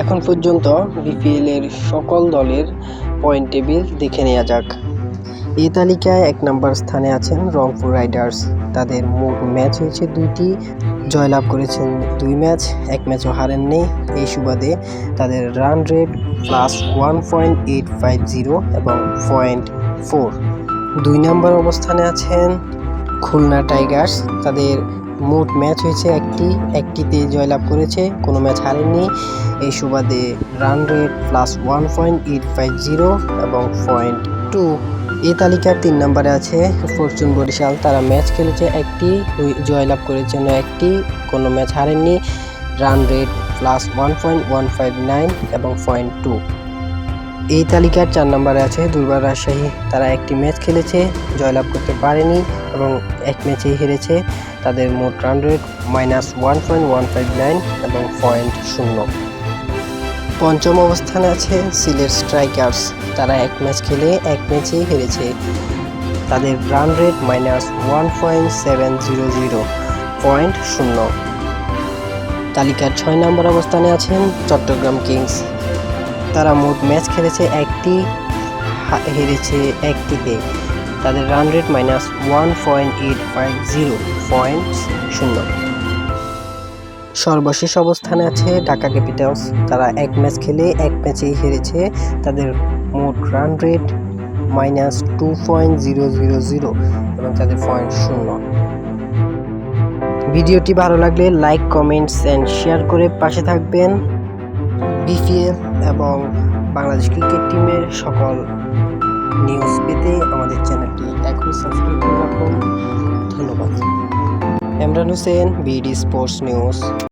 এখন পর্যন্ত বিপিএল এর সকল দলের পয়েন্ট টেবিল দেখে নেওয়া যাক। এই তালিকায় এক নম্বর স্থানে আছেন রংপুর রাইডার্স। তাদের মোট ম্যাচ হয়েছে দুইটি। জয়লাভ করেছেন দুই ম্যাচ এক ম্যাচও হারেননি। এই সুবাদে তাদের run rate plus one point eight five zero এবং পয়েন্ট ফোর দুই নম্বর অবস্থানে আছেন খুলনা টাইগার্স। তাদের মোট ম্যাচ হয়েছে একটি, একটিতে জয়লাভ করেছে, কোনো ম্যাচ হারেনি এই সুবাদে run rate plus one point eight five zero এবং পয়েন্ট টু এই তালিকার তিন নম্বরে আছে ফরচুন বরিশাল। তারা ম্যাচ খেলেছে একটি জয়লাভ করেছে না একটি, কোনো match হারেননি। Run rate plus one point one five nine এবং পয়েন্ট টু এই তালিকার চার নম্বরে আছে দুর্বার রাজশাহী। তারা একটি ম্যাচ খেলেছে, জয়লাভ করতে পারেনি এবং এক ম্যাচেই হেরেছে। তাদের মোট run rate minus one point one five nine এবং পয়েন্ট শূন্য। পঞ্চম অবস্থানে আছে সিলেট স্ট্রাইকার্স। তারা এক ম্যাচ খেলে এক ম্যাচেই হেরেছে। তাদের run rate minus one point seven zero zero point শূন্য। তালিকার ছয় নম্বর অবস্থানে আছেন চট্টগ্রাম কিংস। তারা মোট ম্যাচ খেলেছে একটি হেরেছে একটিতে। তাদের run rate minus one point eight five zero point শূন্য। সর্বশেষ অবস্থানে আছে ঢাকা ক্যাপিটালস। তারা এক ম্যাচ খেলে, এক ম্যাচেই হেরেছে। তাদের মোট run rate minus two point zero zero zero এবং তাদের পয়েন্ট শূন্য। ভিডিওটি ভালো লাগলে লাইক কমেন্টস অ্যান্ড শেয়ার করে পাশে থাকবেন। বিপিএল এবং বাংলাদেশ ক্রিকেট টিমের সকল নিউজ পেতে আমাদের চ্যানেলটি। এখনই সাবস্ক্রাইব করে রাখুন ধন্যবাদ। Emran Hossain BD sports news